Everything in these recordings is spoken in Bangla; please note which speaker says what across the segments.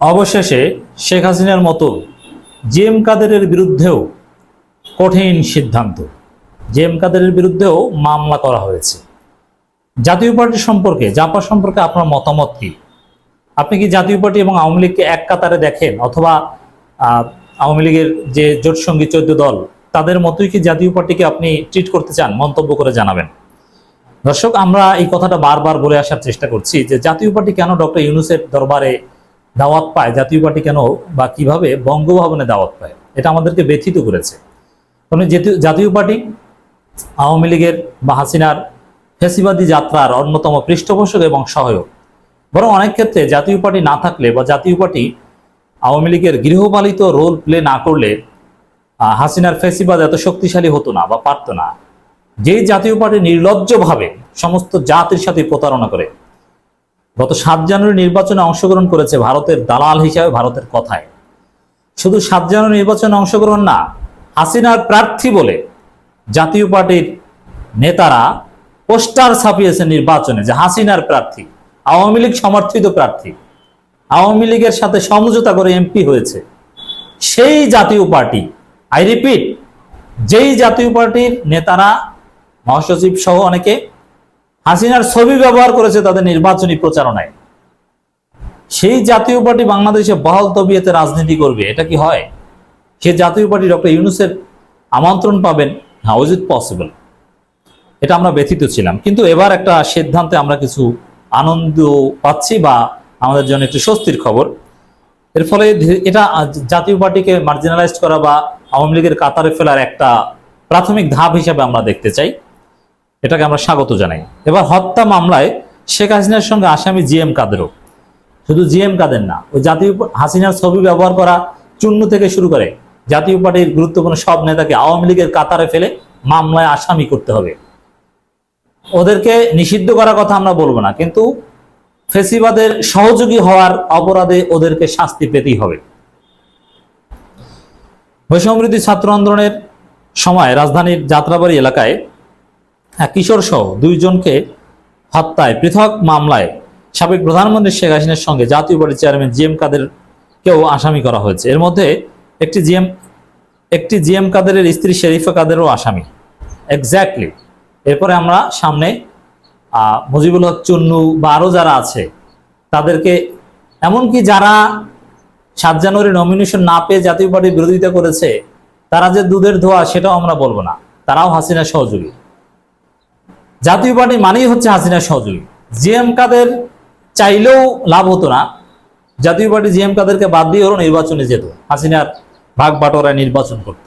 Speaker 1: অবশেষে শেখ হাসিনার মতো জেএম কাদেরের বিরুদ্ধেও কঠিন সিদ্ধান্ত। জেএম কাদেরের বিরুদ্ধেও মামলা করা হয়েছে। জাতীয় পার্টি সম্পর্কে, জাপা সম্পর্কে আপনার মতামত কি? আপনি কি জাতীয় পার্টি এবং আওয়ামী লীগকে এক কাতারে দেখেন অথবা আওয়ামী লীগের যে জোটসঙ্গী চোদ্দ দল, তাদের মতোই কি জাতীয় পার্টিকে আপনি ট্রিট করতে চান, মন্তব্য করে জানাবেন। দর্শক, আমরা এই কথাটা বারবার বলে আসার চেষ্টা করছি যে জাতীয় পার্টি কেন ডক্টর ইউনুসের দরবারে দাওয়াত পায়, জাতীয় পার্টি কেন বা কীভাবে বঙ্গভবনে দাওয়াত পায়, এটা আমাদেরকে ব্যথিত করেছে। কারণ জাতীয় পার্টি, আওয়ামী লীগের বা হাসিনার ফেসিবাদী যাত্রার অন্যতম পৃষ্ঠপোষক এবং সহায়ক। বরং অনেক ক্ষেত্রে জাতীয় পার্টি না থাকলে বা জাতীয় পার্টি আওয়ামী লীগের গৃহপালিত রোল প্লে না করলে হাসিনার ফেসিবাদ এত শক্তিশালী হতো না বা পারত না। যেই জাতীয় পার্টি নির্লজ্জভাবে সমস্ত জাতির সাথে প্রতারণা করে গত সাত জানুয়ারি নির্বাচনে অংশগ্রহণ করেছে ভারতের দালাল হিসাবে ভারতের কথায়। শুধু সাত জানুয়ারি নির্বাচনে অংশগ্রহণ না, হাসিনার প্রার্থী বলে জাতীয় পার্টির নেতারা পোস্টার ছাপিয়েছে নির্বাচনে যে হাসিনার প্রার্থী, আওয়ামী লীগ সমর্থিত প্রার্থী, আওয়ামী লীগের সাথে সমঝোতা করে এমপি হয়েছে। সেই জাতীয় পার্টি, আই রিপিট, যেই জাতীয় পার্টির নেতারা, মহাসচিব সহ অনেকে হাসিনার ছবি ব্যবহার করেছে তাদের নির্বাচনী প্রচারণায়। সেই জাতীয় পার্টি বাংলাদেশে বহাল তবিয়তে রাজনীতি করবে, এটা কি হয়? সে জাতীয় পার্টি ডক্টর ইউনুসের আমন্ত্রণ পাবেন? হাউ ইজ ইট পসিবল এটা আমরা ব্যথিত ছিলাম। কিন্তু এবার একটা সিদ্ধান্তে আমরা কিছু আনন্দ পাচ্ছি বা আমাদের জন্য একটু স্বস্তির খবর। এর ফলে এটা জাতীয় পার্টিকে মার্জিনালাইজড করা বা আওয়ামী লীগের কাতারে ফেলার একটা প্রাথমিক ধাপ হিসাবে আমরা দেখতে চাই। এটাকে আমরা স্বাগত জানাই। এবার হত্যা মামলায় শেখ হাসিনার সঙ্গে আসামি জি এম কাদেরও। শুধু জি এম কাদের না, ওই জাতীয় হাসিনার ছবি ব্যবহার করা চূন্য থেকে শুরু করে জাতীয় পার্টির গুরুত্বপূর্ণ সব নেতাকে আওয়ামী লীগের কাতারে ফেলে মামলায় আসামি করতে হবে। ওদেরকে নিষিদ্ধ করার কথা আমরা বলব না, কিন্তু ফেসিবাদের সহযোগী হওয়ার অপরাধে ওদেরকে শাস্তি পেতেই হবে। বৈষম্যবৃদ্ধি ছাত্র আন্দোলনের সময় রাজধানীর যাত্রাবাড়ি এলাকায় কিশোর সহ দুইজনকে হত্যায় পৃথক মামলায় সাবেক প্রধানমন্ত্রী শেখ হাসিনার সঙ্গে জাতীয় পার্টির চেয়ারম্যান জি এম কাদেরকেও আসামি করা হয়েছে। এর মধ্যে একটি জিএম একটি জিএম কাদেরের স্ত্রী শেরিফা কাদেরও আসামি। এক্স্যাক্টলি এরপরে আমরা সামনে মুজিবুল হক, চুন্নু বা আরও যারা আছে, তাদেরকে এমনকি যারা সাত জানুয়ারি নমিনেশন না পেয়ে জাতীয় পার্টির বিরোধিতা করেছে, তারা যে দুধের ধোয়া সেটাও আমরা বলব না। তারাও হাসিনা সহযোগী। জাতীয় পার্টি মানেই হচ্ছে হাসিনা সহযোগী। জিএম কাদের চাইলেও লাভ হতো না। জাতীয় পার্টি জিএম কাদেরকে বাদ দিয়ে ওরা নির্বাচনে যেত। হাসিনার ভাগ বাটোয়ারায় নির্বাচন করত।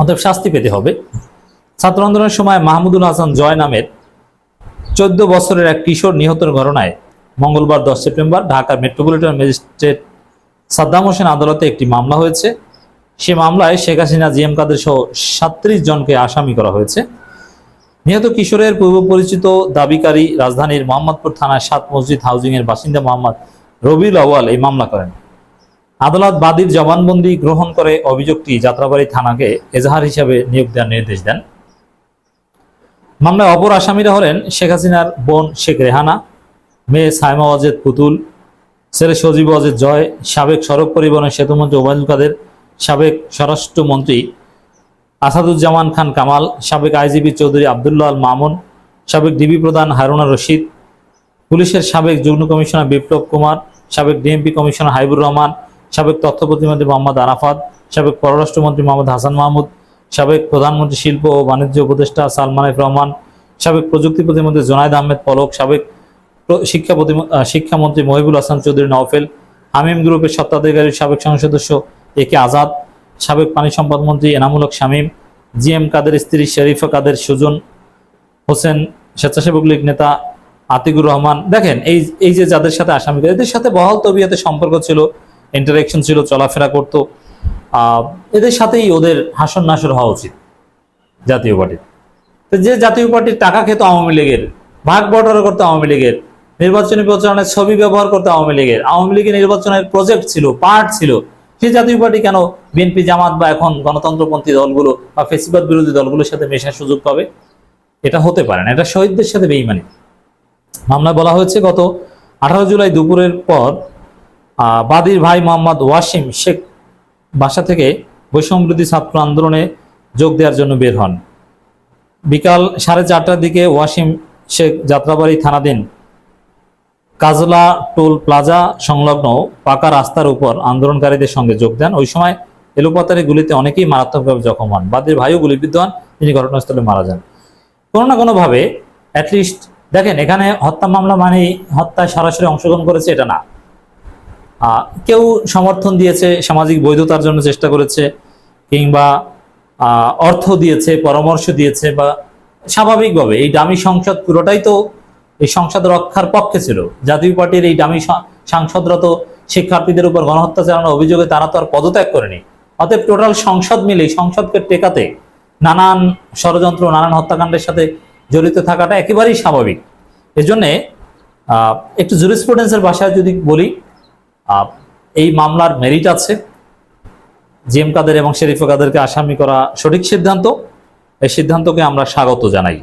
Speaker 1: অতএব শাস্তি পেতে হবে। ছাত্র আন্দোলনের সময় মাহমুদুল হাসান জয় নামের চোদ্দ বছরের এক কিশোর নিহতের ঘটনায় মঙ্গলবার দশ সেপ্টেম্বর ঢাকার মেট্রোপলিটন ম্যাজিস্ট্রেট সাদ্দাম হোসেন আদালতে একটি মামলা হয়েছে। সে মামলায় শেখ হাসিনা, জিএম কাদের সহ সাত্রিশ জনকে আসামি করা হয়েছে। নিহত কিশোরের পূর্ব পরিচিত দাবিকারী রাজধানীর মোহাম্মদপুর থানার সাত মসজিদ হাউজিং এর বাসিন্দা মোহাম্মদ রবিউল আওয়াল এই মামলা করেন। আদালত বাদীর জবানবন্দি গ্রহণ করে অভিযোগটি যাত্রাবাড়ি থানাকে এজাহার হিসাবে নিয়োগ দেওয়ার নির্দেশ দেন। মামলায় অপর আসামিরা হলেন শেখ হাসিনার বোন শেখ রেহানা, মেয়ে সাইমা ওয়াজেদ পুতুল, ছেলে সজীব ওয়াজেদ জয়, সাবেক সড়ক পরিবহন ও সেতুমন্ত্রী ওবায়দুল কাদের, সাবেক স্বরাষ্ট্রমন্ত্রী আসাদুজ্জামান খান কামাল, সাবেক আইজিপি চৌধুরী আবদুল্লাহ আল মামুন, সাবেক ডিবি প্রধান হারুনা রশিদ, পুলিশের সাবেক যুগ্ম কমিশনার বিপ্লব কুমার, সাবেক ডিএমপি কমিশনার হাইবুর রহমান, সাবেক তথ্য প্রতিমন্ত্রী মোহাম্মদ আরাফাত, সাবেক পররাষ্ট্রমন্ত্রী মোহাম্মদ হাসান মাহমুদ, সাবেক প্রধানমন্ত্রী শিল্প ও বাণিজ্য উপদেষ্টা সালমান এফ রহমান, সাবেক প্রযুক্তি প্রতিমন্ত্রী জোনায়দ আহমেদ পলক, সাবেক শিক্ষা শিক্ষামন্ত্রী মহিবুল হাসান চৌধুরী নওফেল, হামিম গ্রুপের সত্ত্বাধিকারী সাবেক সংসদ সদস্য এ কে আজাদ সাবেক পানি সম্পদ মন্ত্রী এনামুল হক শামীম জি এম কাদের স্ত্রী শরীফা কাদের সুজন, হোসেন স্বেচ্ছাসেবক লীগ নেতা আতিকুর রহমান। দেখেন, এই এই যে যাদের সাথে আসামি এদের সাথে বহাল তবিয়াতে সম্পর্ক ছিল ইন্টারাকশন ছিল, চলাফেরা করতো। এদের সাথেই ওদের হাসন নাসর হওয়া উচিত জাতীয় পার্টির তো যে জাতীয় পার্টির টাকা খেত আওয়ামী লীগের, ভাগ বটরা করতো আওয়ামী লীগের, নির্বাচনী প্রচারণের ছবি ব্যবহার করতো আওয়ামী লীগের আওয়ামী লীগের নির্বাচনের প্রজেক্ট ছিল পার্ট ছিল। সেই জাতীয় পার্টি কেন বিএনপি জামাত বা এখন গণতন্ত্রপন্থী দলগুলো বা ফেসিবাদ বিরোধী দলগুলোর সাথে মেশার সুযোগ পাবে? এটা হতে পারে না। এটা শহীদদের সাথে বেইমানি। মামলায় বলা হয়েছে গত আঠারো জুলাই দুপুরের পর বাদীর ভাই মোহাম্মদ ওয়াসিম শেখ বাসা থেকে বৈষম্যবিরোধী ছাত্র আন্দোলনে যোগ দেওয়ার জন্য বের হন। বিকাল সাড়ে চারটার দিকে ওয়াসিম শেখ যাত্রাবাড়ি থানাধীন কাজলা টোল প্লাজা সংলগ্ন পাকা রাস্তার উপর আন্দোলনকারীদের সঙ্গে যোগ দেন। ওই সময় এলোপাতারি গুলিতে অনেকেই মারাত্মকভাবে জখম হন। বাদীর ভাইও গুলিবিদ্ধ হন তিনি ঘটনাস্থলে মারা যান। কোনো না কোনোভাবে অ্যাটলিস্ট দেখেন, এখানে হত্যা মামলা মানেই হত্যায় সরাসরি অংশগ্রহণ করেছে এটা না। কেউ সমর্থন দিয়েছে, সামাজিক বৈধতার জন্য চেষ্টা করেছে, কিংবা অর্থ দিয়েছে, পরামর্শ দিয়েছে, বা স্বাভাবিকভাবে এই দামি সংসদ পুরোটাই তো এই সংসদ রক্ষার পক্ষে ছিল। জাতীয় পার্টির এই দামি সাংসদরা তো শিক্ষার্থীদের উপর গণহত্যা চালানোর অভিযোগে তারা তো আর পদত্যাগ করেনি। অতএব টোটাল সংসদ মিলে সংসদকে টেকাতে নানান ষড়যন্ত্র, নানান হত্যাকাণ্ডের সাথে জড়িত থাকাটা একেবারেই স্বাভাবিক। এজন্যে একটু জুরিসপ্রুডেন্সের ভাষায় যদি বলি এই মামলার মেরিট আছে। জিএম কাদের এবং শেরিফ কাদেরকে আসামি করা সঠিক সিদ্ধান্ত। এই সিদ্ধান্তকে আমরা স্বাগত জানাই।